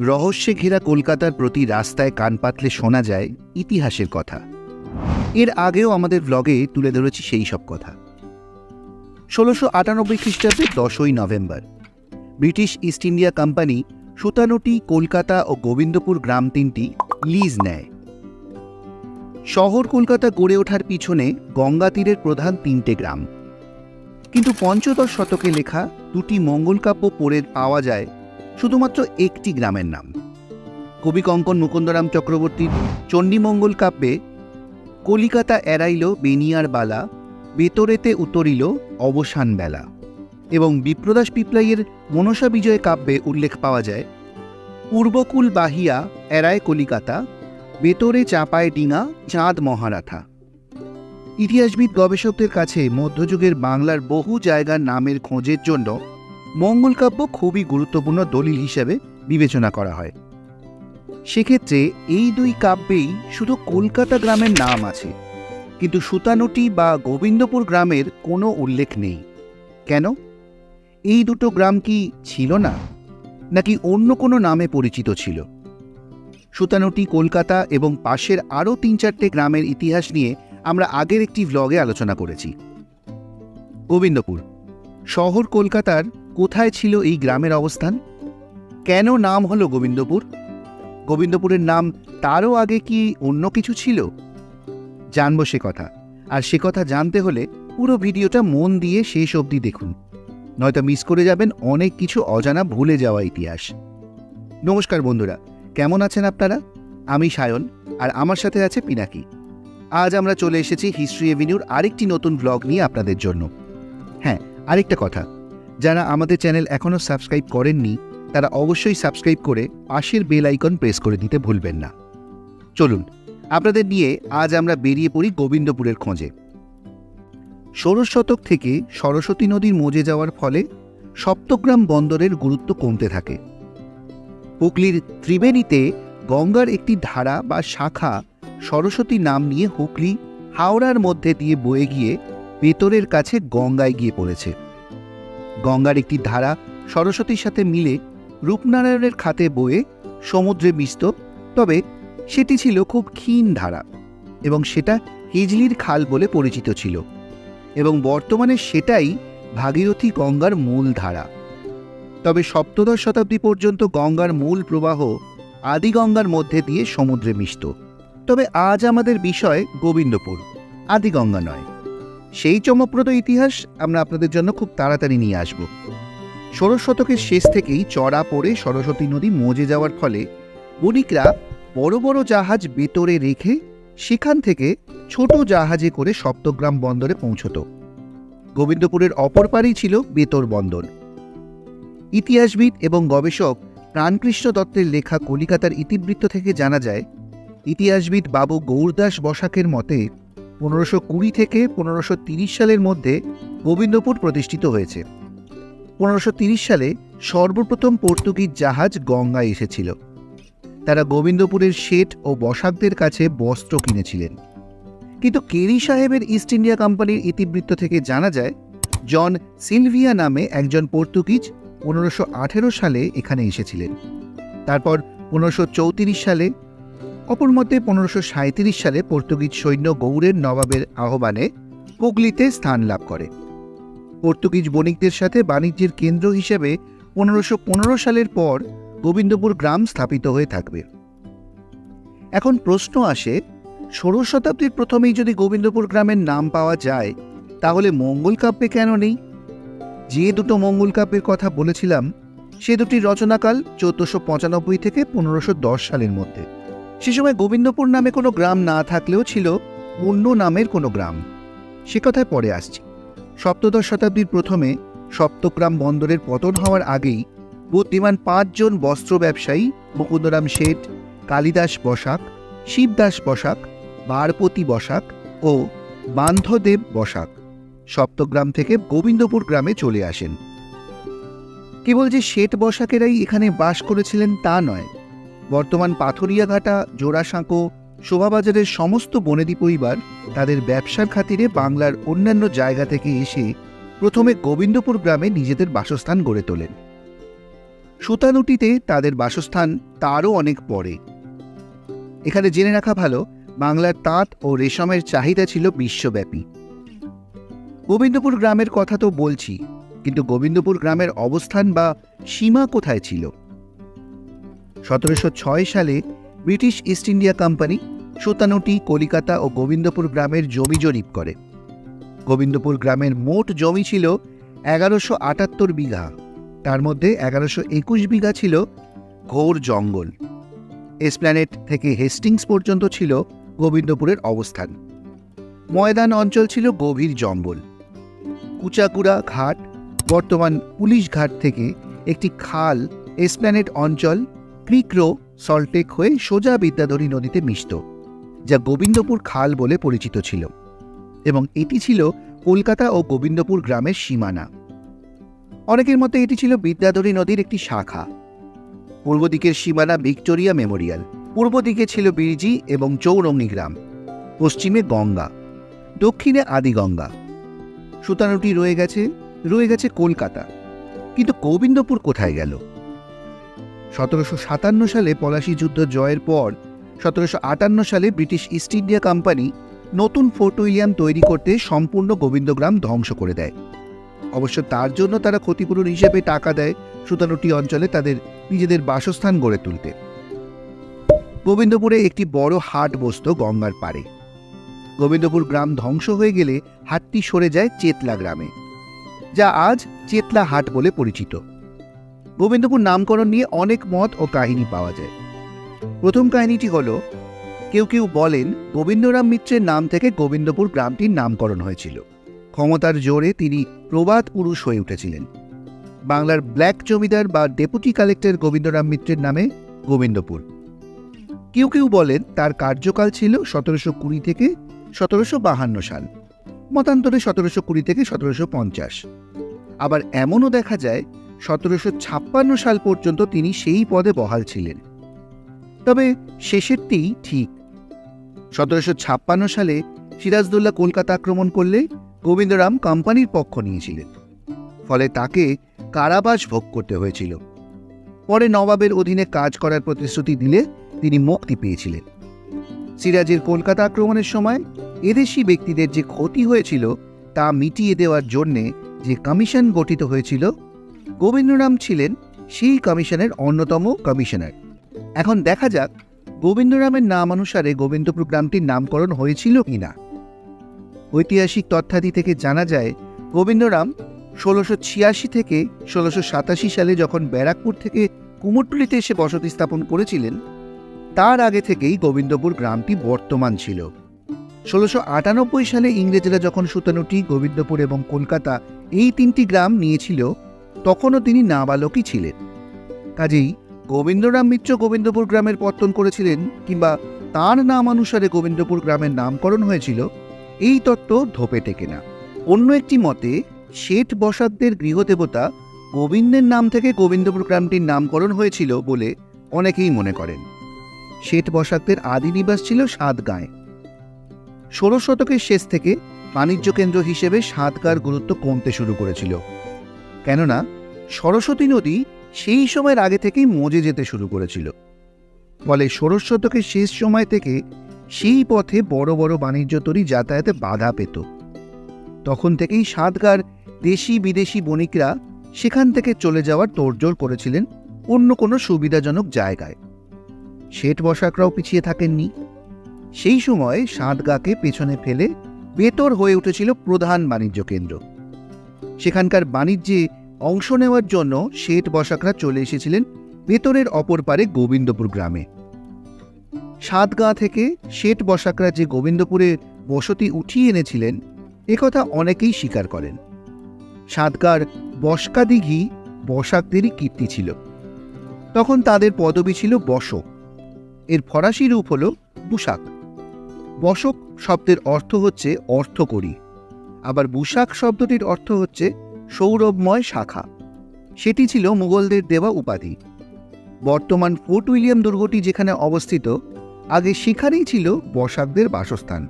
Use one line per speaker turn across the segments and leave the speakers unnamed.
রহস্যে ঘেরা কলকাতার প্রতি রাস্তায় কান পাতলে শোনা যায় ইতিহাসের কথা। এর আগেও আমাদের ব্লগে তুলে ধরেছি সেই সব কথা। ষোলোশো আটানব্বই খ্রিস্টাব্দে দশই November. British East India company Sutanuti, Kolkata ও গোবিন্দপুর গ্রাম তিনটি লিজ নেয়। শহর কলকাতা গড়ে ওঠার পিছনে গঙ্গা তীরের প্রধান তিনটে গ্রাম। কিন্তু পঞ্চদশ শতকে লেখা দুটি মঙ্গলকাব্য পড়ে পাওয়া যায় শুধুমাত্র একটি গ্রামের নাম। কবি কঙ্কন মুকুন্দরাম চক্রবর্তীর চণ্ডীমঙ্গল কাব্যে কলিকাতা এড়াইল বেনিয়ার বালা, বেতরেতে উতরিল অবসান বেলা এবং বিপ্রদাস পিপলাইয়ের মনসা বিজয় কাব্যে উল্লেখ পাওয়া যায়, পূর্বকুল বাহিয়া এড়ায় কলিকাতা, বেতরে চাপায় ডিঙা, চাঁদ মহারাথা। ইতিহাসবিদ গবেষকদের কাছে মধ্যযুগের বাংলার বহু জায়গার নামের খোঁজের জন্য মঙ্গলকাব্য খুবই গুরুত্বপূর্ণ দলিল হিসেবে বিবেচনা করা হয়। সেক্ষেত্রে এই দুই কাব্যেই শুধু কলকাতা গ্রামের নাম আছে, কিন্তু সুতানুটি বা গোবিন্দপুর গ্রামের কোনো উল্লেখ নেই। কেন? এই দুটো গ্রাম কি ছিল না, নাকি অন্য কোনো নামে পরিচিত ছিল? সুতানুটি কলকাতা এবং পাশের আরও তিন চারটে গ্রামের ইতিহাস নিয়ে আমরা আগের একটি ভ্লগে আলোচনা করেছি। গোবিন্দপুর, শহর কলকাতার কোথায় ছিল এই গ্রামের অবস্থান? কেন নাম হলো গোবিন্দপুর? গোবিন্দপুরের নাম তারও আগে কি অন্য কিছু ছিল? জানব সে কথা। আর সে কথা জানতে হলে পুরো ভিডিওটা মন দিয়ে শেষ অবধি দেখুন। নয়তো মিস করে যাবেন অনেক কিছু অজানা ভুলে যাওয়া ইতিহাস। নমস্কার বন্ধুরা, কেমন আছেন আপনারা? আমি সায়ন, আর আমার সাথে আছে পিনাকি। আজ আমরা চলে এসেছি হিস্ট্রি এভিনিউর আরেকটি নতুন ব্লগ নিয়ে আপনাদের জন্য। হ্যাঁ আরেকটা কথা। যারা আমাদের চ্যানেল এখনও সাবস্ক্রাইব করেননি, তারা অবশ্যই সাবস্ক্রাইব করে পাশের বেল আইকন প্রেস করে দিতে ভুলবেন না। চলুন, আপনাদের নিয়ে আজ আমরা বেরিয়ে পড়ি গোবিন্দপুরের খোঁজে। ষোড়শ শতক থেকে সরস্বতী নদীর মজে যাওয়ার ফলে সপ্তগ্রাম বন্দরের গুরুত্ব কমতে থাকে। হুগলির ত্রিবেণীতে গঙ্গার একটি ধারা বা শাখা সরস্বতী নাম নিয়ে হুগলি হাওড়ার মধ্যে দিয়ে বয়ে গিয়ে ভেতরের কাছে গঙ্গায় গিয়ে পড়েছে। গঙ্গার একটি ধারা সরস্বতীর সাথে মিলে রূপনারায়ণের খাতে বয়ে সমুদ্রে মিশত, তবে সেটি ছিল খুব ক্ষীণ ধারা এবং সেটা হিজলির খাল বলে পরিচিত ছিল এবং বর্তমানে সেটাই ভাগীরথী গঙ্গার মূল ধারা। তবে সপ্তদশ শতাব্দী পর্যন্ত গঙ্গার মূল প্রবাহ আদি গঙ্গার মধ্যে দিয়ে সমুদ্রে মিশত। তবে আজ আমাদের বিষয় গোবিন্দপুর আদি গঙ্গা নয়। সেই চমকপ্রদ ইতিহাস আমরা আপনাদের জন্য খুব তাড়াতাড়ি নিয়ে আসব। ষোড়শ শতকের শেষ থেকেই চড়া পড়ে সরস্বতী নদী মজে যাওয়ার ফলে বণিকরা বড় বড় জাহাজ বেতরে রেখে সেখান থেকে ছোট জাহাজে করে সপ্তগ্রাম বন্দরে পৌঁছত। গোবিন্দপুরের অপর পারেই ছিল বেতর বন্দর। ইতিহাসবিদ এবং গবেষক প্রাণকৃষ্ণ দত্তের লেখা কলিকাতার ইতিবৃত্ত থেকে জানা যায়, ইতিহাসবিদ বাবু গৌরদাস বসাকের মতে পনেরোশো কুড়ি থেকে পনেরোশো তিরিশ সালের মধ্যে গোবিন্দপুর প্রতিষ্ঠিত হয়েছে। পনেরোশো তিরিশ সালে সর্বপ্রথম পর্তুগিজ জাহাজ গঙ্গায় এসেছিল। তারা গোবিন্দপুরের শেঠ ও বসাকদের কাছে বস্ত্র কিনেছিলেন। কিন্তু কেরি সাহেবের ইস্ট ইন্ডিয়া কোম্পানির ইতিবৃত্ত থেকে জানা যায়, জন সিলভিয়া নামে একজন পর্তুগিজ পনেরোশো সালে এখানে এসেছিলেন। তারপর পনেরোশো সালে অপর মতে, পনেরোশো সালে পর্তুগিজ সৈন্য গৌড়ের নবাবের আহ্বানে হুগলিতে স্থান লাভ করে। পর্তুগিজ বণিকদের সাথে বাণিজ্যের কেন্দ্র হিসেবে পনেরোশো পনেরো সালের পর গোবিন্দপুর গ্রাম স্থাপিত হয়ে থাকবে। এখন প্রশ্ন আসে, ষোড়শ শতাব্দীর প্রথমেই যদি গোবিন্দপুর গ্রামের নাম পাওয়া যায়, তাহলে মঙ্গল কাব্যে কেন নেই? যে দুটো মঙ্গল কাব্যের কথা বলেছিলাম, সে দুটির রচনাকাল চোদ্দশো পঁচানব্বই থেকে পনেরোশো সালের মধ্যে। সে সময় গোবিন্দপুর নামে কোনো গ্রাম না থাকলেও ছিল অন্য নামের কোনো গ্রাম। সে কথায় পরে আসছি। সপ্তদশ শতাব্দীর প্রথমে সপ্তগ্রাম বন্দরের পতন হওয়ার আগেই বুদ্ধিমান পাঁচজন বস্ত্র ব্যবসায়ী মুকুন্দরাম শেঠ, কালিদাস বসাক, শিবদাস বসাক, বারপতি বসাক ও বান্ধদেব বসাক সপ্তগ্রাম থেকে গোবিন্দপুর গ্রামে চলে আসেন। কেবল যে শেঠ বসাকেরাই এখানে বাস করেছিলেন তা নয় বর্তমান পাথরিয়াঘাটা, জোড়াসাঁকো, শোভাবাজারের সমস্ত বনেদি পরিবার তাদের ব্যবসার খাতিরে বাংলার অন্যান্য জায়গা থেকে এসে প্রথমে গোবিন্দপুর গ্রামে নিজেদের বাসস্থান গড়ে তোলেন। সুতানুটিতে তাদের বাসস্থান তারও অনেক পরে। এখানে জেনে রাখা ভালো, বাংলার তাঁত ও রেশমের চাহিদা ছিল বিশ্বব্যাপী। গোবিন্দপুর গ্রামের কথা তো বলছি, কিন্তু গোবিন্দপুর গ্রামের অবস্থান বা সীমা কোথায় ছিল? সতেরোশো ছয় সালে British East India company Sutanuti, Kalikata ও গোবিন্দপুর গ্রামের জমি জরিপ করে। গোবিন্দপুর গ্রামের মোট জমি ছিল এগারোশো আটাত্তর বিঘা। তার মধ্যে এগারোশো একুশ বিঘা ছিল ঘোর জঙ্গল। এসপ্ল্যানেট থেকে হেস্টিংস পর্যন্ত ছিল গোবিন্দপুরের অবস্থান। ময়দান অঞ্চল ছিল গভীর জঙ্গল। কুচাকুড়া ঘাট, বর্তমান পুলিশ ঘাট থেকে একটি খাল এসপ্ল্যানেট অঞ্চল ক্রিক্রো সল্টেক হয়ে সোজা বিদ্যাধরী নদীতে মিশত, যা গোবিন্দপুর খাল বলে পরিচিত ছিল, এবং এটি ছিল কলকাতা ও গোবিন্দপুর গ্রামের সীমানা। অনেকের মতে এটি ছিল বিদ্যাধরী নদীর একটি শাখা। পূর্ব দিকের সীমানা ভিক্টোরিয়া মেমোরিয়াল, পূর্ব দিকে ছিল বিরজি এবং চৌরঙ্গি গ্রাম, পশ্চিমে গঙ্গা, দক্ষিণে আদিগঙ্গা। সুতানুটি রয়ে গেছে রয়ে গেছে কলকাতা। কিন্তু গোবিন্দপুর কোথায় গেল? সতেরোশো সাতান্ন সালে পলাশী যুদ্ধ জয়ের পর, সতেরোশো আটান্ন সালে ব্রিটিশ ইস্ট ইন্ডিয়া কোম্পানি নতুন ফোর্ট উইলিয়াম তৈরি করতে সম্পূর্ণ গোবিন্দগ্রাম ধ্বংস করে দেয়। অবশ্য তার জন্য তারা ক্ষতিপূরণ হিসেবে টাকা দেয় সুতানুটি অঞ্চলে তাদের নিজেদের বাসস্থান গড়ে তুলতে। গোবিন্দপুরে একটি বড় হাট বসত গঙ্গার পাড়ে। গোবিন্দপুর গ্রাম ধ্বংস হয়ে গেলে হাটটি সরে যায় চেতলা গ্রামে, যা আজ চেতলা হাট বলে পরিচিত। গোবিন্দপুর নামকরণ নিয়ে অনেক মত ও কাহিনী পাওয়া যায়। প্রথম কাহিনীটি হল, কেউ কেউ বলেন গোবিন্দরাম মিত্রের নাম থেকে গোবিন্দপুর গ্রামটির নামকরণ হয়েছিল। ক্ষমতার জোরে তিনি প্রবাদ পুরুষ হয়ে উঠেছিলেন। বাংলার ব্ল্যাক জমিদার বা ডেপুটি কালেক্টর গোবিন্দরাম মিত্রের নামে গোবিন্দপুর। কেউ কেউ বলেন তার কার্যকাল ছিল সতেরোশো কুড়ি থেকে সতেরোশো বাহান্ন সাল। মতান্তরে সতেরোশো কুড়ি থেকে সতেরোশো পঞ্চাশ। আবার এমনও দেখা যায় সতেরোশো ছাপ্পান্ন সাল পর্যন্ত তিনি সেই পদে বহাল ছিলেন। তবে শেষেরটি ঠিক। সতেরোশো ছাপ্পান্ন সালে সিরাজদৌল্লা কলকাতা আক্রমণ করলে গোবিন্দরাম কোম্পানির পক্ষ নিয়েছিলেন। ফলে তাকে কারাবাস ভোগ করতে হয়েছিল। পরে নবাবের অধীনে কাজ করার প্রতিশ্রুতি দিলে তিনি মুক্তি পেয়েছিলেন। সিরাজের কলকাতা আক্রমণের সময় এদেশি ব্যক্তিদের যে ক্ষতি হয়েছিল তা মিটিয়ে দেওয়ার জন্যে যে কমিশন গঠিত হয়েছিল গোবিন্দরাম ছিলেন সেই কমিশনের অন্যতম কমিশনার। এখন দেখা যাক গোবিন্দরামের নাম অনুসারে গোবিন্দপুর গ্রামটির নামকরণ হয়েছিল কিনা। ঐতিহাসিক তথ্যাদি থেকে জানা যায়, গোবিন্দরাম ষোলোশো ছিয়াশি থেকে ষোলোশো সাতাশি সালে যখন ব্যারাকপুর থেকে কুমোরটুলিতে এসে বসতি স্থাপন করেছিলেন, তার আগে থেকেই গোবিন্দপুর গ্রামটি বর্তমান ছিল। ষোলোশো আটানব্বই সালে ইংরেজরা যখন সুতানুটি, গোবিন্দপুর এবং কলকাতা এই তিনটি গ্রাম নিয়েছিল তখনও তিনি নাবালকই ছিলেন। কাজেই গোবিন্দরাম মিত্র গোবিন্দপুর গ্রামের পত্তন করেছিলেন কিংবা তার নাম অনুসারে গোবিন্দপুর গ্রামের নামকরণ হয়েছিল, এই তত্ত্ব ধোপে টেকে না। অন্য একটি মতে, শেঠ বসাকদের গৃহদেবতা গোবিন্দের নাম থেকে গোবিন্দপুর গ্রামটির নামকরণ হয়েছিল বলে অনেকেই মনে করেন। শেঠ বসাকদের আদি নিবাস ছিল সাতগাঁয়। ষোড়শ শতকের শেষ থেকে বাণিজ্য কেন্দ্র হিসেবে সাতগাঁর গুরুত্ব কমতে শুরু করেছিল। কেননা সরস্বতী নদী সেই সময়ের আগে থেকেই মজে যেতে শুরু করেছিল। ফলে ষোড়শ শতকের শেষ সময় থেকে সেই পথে বড় বড় বাণিজ্য তরী যাতায়াতে বাধা পেত। তখন থেকেই সাতগার দেশি বিদেশি বণিকরা সেখান থেকে চলে যাওয়ার তোড়জোড় করেছিলেন অন্য কোনো সুবিধাজনক জায়গায়। শেঠ বসাকরাও পিছিয়ে থাকেননি। সেই সময় সাতগাকে পেছনে ফেলে বেতর হয়ে উঠেছিল প্রধান বাণিজ্য কেন্দ্র। সেখানকার বাণিজ্যে অংশ নেওয়ার জন্য শেঠ বসাকরা চলে এসেছিলেন বেতরের অপর পারে গোবিন্দপুর গ্রামে। সাতগাঁ থেকে শেঠ বসাকরা যে গোবিন্দপুরে বসতি উঠিয়ে এনেছিলেন একথা অনেকেই স্বীকার করেন। সাতগার বসকা দিঘি বসাকদেরই কীর্তি ছিল। তখন তাদের পদবি ছিল বসক। এর ফরাসি রূপ হল বুসাক বসক শব্দের অর্থ হচ্ছে অর্থকরী। আবার বুশাক শব্দটির অর্থ হচ্ছে সৌরভময় শাখা। সেটি ছিল মুঘলদের দেওয়া উপাধি। বর্তমান ফোর্ট উইলিয়াম দুর্গটি যেখানে অবস্থিত, আগে সেখানেই ছিল বসাকদের বাসস্থান।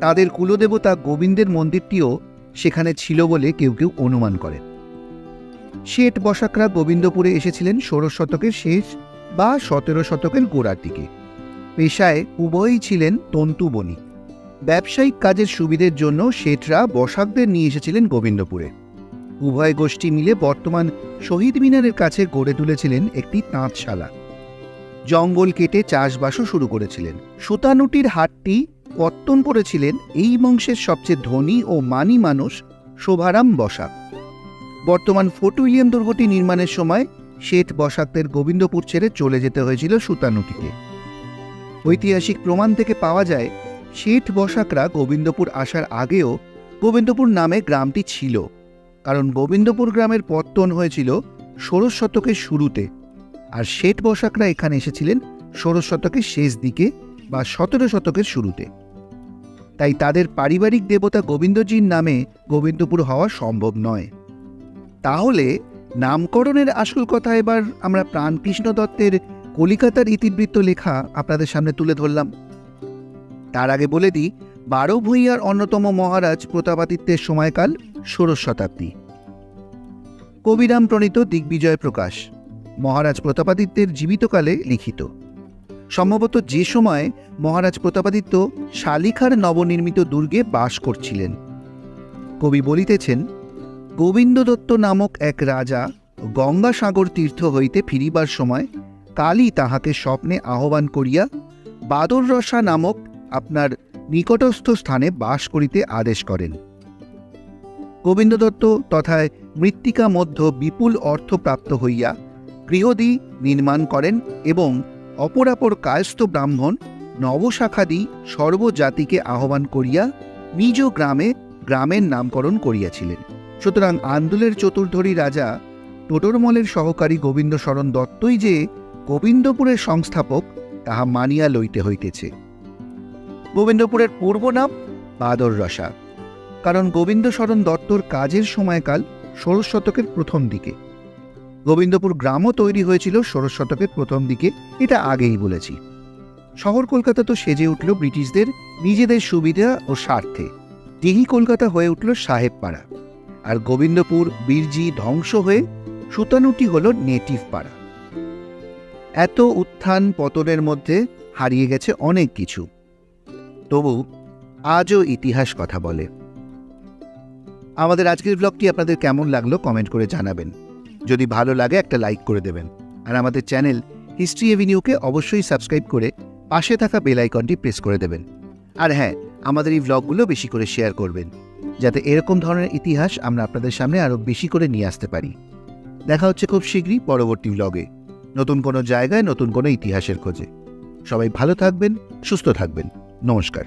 তাদের কুলদেবতা গোবিন্দের মন্দিরটিও সেখানে ছিল বলে কেউ কেউ অনুমান করে। শেঠ বসাকরা গোবিন্দপুরে এসেছিলেন ষোড়শ শতকের শেষ বা সতেরো শতকের গোড়ার দিকে। পেশায় উভয়ই ছিলেন তন্তু বণিক ব্যবসায়িক কাজের সুবিধের জন্য শেঠরা বসাকদের নিয়ে এসেছিলেন গোবিন্দপুরে। উভয় গোষ্ঠী মিলে বর্তমান শহীদ মিনারের কাছে গড়ে তুলেছিলেন একটি তাঁতশালা। জঙ্গল কেটে চাষবাসও শুরু করেছিলেন। সুতানুটির হাটটি পত্তন করেছিলেন এই বংশের সবচেয়ে ধনী ও মানি মানুষ শোভারাম বসাক। বর্তমান ফোর্ট উইলিয়াম দুর্গটি নির্মাণের সময় শেঠ বসাকদের গোবিন্দপুর ছেড়ে চলে যেতে হয়েছিল সুতানুটিতে। ঐতিহাসিক প্রমাণ থেকে পাওয়া যায় শেঠ বসাকরা গোবিন্দপুর আসার আগেও গোবিন্দপুর নামে গ্রামটি ছিল। কারণ গোবিন্দপুর গ্রামের পত্তন হয়েছিল ষোড়শ শতকের শুরুতে। আর শেঠ বসাকরা এখানে এসেছিলেন ষোড়শ শতকের শেষ দিকে বা সতেরো শতকের শুরুতে। তাই তাদের পারিবারিক দেবতা গোবিন্দজির নামে গোবিন্দপুর হওয়া সম্ভব নয়। তাহলে নামকরণের আসল কথা এবার আমরা প্রাণকৃষ্ণ দত্তের কলিকাতার ইতিবৃত্ত লেখা আপনাদের সামনে তুলে ধরলাম। তার আগে বলে দিই, বারো ভূঁইয়ার অন্যতম মহারাজ প্রতাপাদিত্যের সময়কাল ষোড়শ শতাব্দী। কবিরাম প্রণীত দিগ্বিজয় প্রকাশ, মহারাজ প্রতাপাদিত্যের জীবিতকালে লিখিত। সম্ভবত যে সময় মহারাজ প্রতাপাদিত্য শালিখার নবনির্মিত দুর্গে বাস করছিলেন। কবি বলিতেছেন, গোবিন্দ দত্ত নামক এক রাজা গঙ্গাসাগর তীর্থ হইতে ফিরিবার সময় কালী তাহাকে স্বপ্নে আহ্বান করিয়া বাদররসা নামক আপনার নিকটস্থ স্থানে বাস করিতে আদেশ করেন। গোবিন্দ দত্ত তথায় মৃত্তিকা মধ্য বিপুল অর্থ প্রাপ্ত হইয়া গৃহদি নির্মাণ করেন এবং অপরাপর কায়স্থ ব্রাহ্মণ নবশাখাদি সর্বজাতিকে আহ্বান করিয়া নিজ গ্রামে গ্রামের নামকরণ করিয়াছিলেন। সুতরাং আন্দোলের চতুর্ধরী রাজা টোটরমলের সহকারী গোবিন্দ শরণ দত্তই যে গোবিন্দপুরের সংস্থাপক, তাহা মানিয়া লইতে হইতেছে। গোবিন্দপুরের পূর্ব নাম বাদর রসা। কারণ গোবিন্দ শরণ দত্তর কাজের সময়কাল ষোড়শ শতকের প্রথম দিকে। গোবিন্দপুর গ্রামও তৈরি হয়েছিল ষোড়শ শতকের প্রথম দিকে, এটা আগেই বলেছি। শহর কলকাতা তো সেজে উঠল ব্রিটিশদের নিজেদের সুবিধা ও স্বার্থে। দিঘি কলকাতা হয়ে উঠল সাহেবপাড়া। আর গোবিন্দপুর, বীরজি ধ্বংস হয়ে সুতানুটি হল নেটিভ পাড়া। এত উত্থান পতনের মধ্যে হারিয়ে গেছে অনেক কিছু। তবু আজও ইতিহাস কথা বলে। আমাদের আজকের ব্লগটি আপনাদের কেমন লাগল কমেন্ট করে জানাবেন। যদি ভালো লাগে একটা লাইক করে দেবেন। আর আমাদের চ্যানেল হিস্ট্রি এভিনিউকে অবশ্যই সাবস্ক্রাইব করে পাশে থাকা বেল আইকনটি প্রেস করে দেবেন। আর হ্যাঁ আমাদের এই ব্লগগুলো বেশি করে শেয়ার করবেন। যাতে এরকম ধরনের ইতিহাস আমরা আপনাদের সামনে আরও বেশি করে নিয়ে আসতে পারি। দেখা হচ্ছে খুব শীঘ্রই পরবর্তী ব্লগে নতুন কোনো জায়গায় নতুন কোনো ইতিহাসের খোঁজে। সবাই ভালো থাকবেন, সুস্থ থাকবেন। নমস্কার।